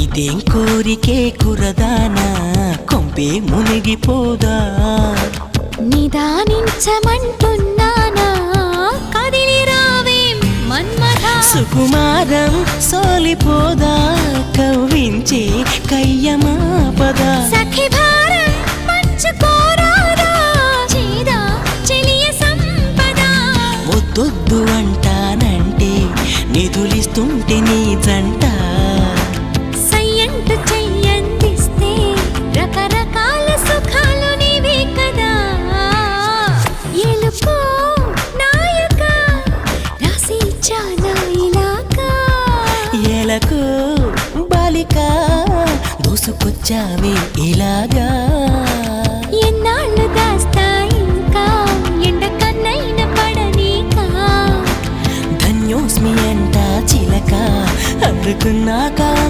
ఇదేం కోరికే కురదానా? కొంపే మునిగిపోదా? నిదానించమంటున్నానా? కదిలి రావేం మన్మథ. సుకుమారం సోలిపోదా? కవ్వించే కయ్యమాపదా? సఖి భారం పంచుకోరాదా? చేదా చెలియ సంపద? వద్దొద్దు అంటానంటే నిధులిస్తుంటే నీ జంట ఎలకు బాలిక దూసుకొచ్చావే ఇలాగా. ఎన్నాళ్ళు దాస్తా ఇంకా? ఎండ కన్నైన పడనీకా? ధన్యోస్మి అంట చిలక అందుకున్నాక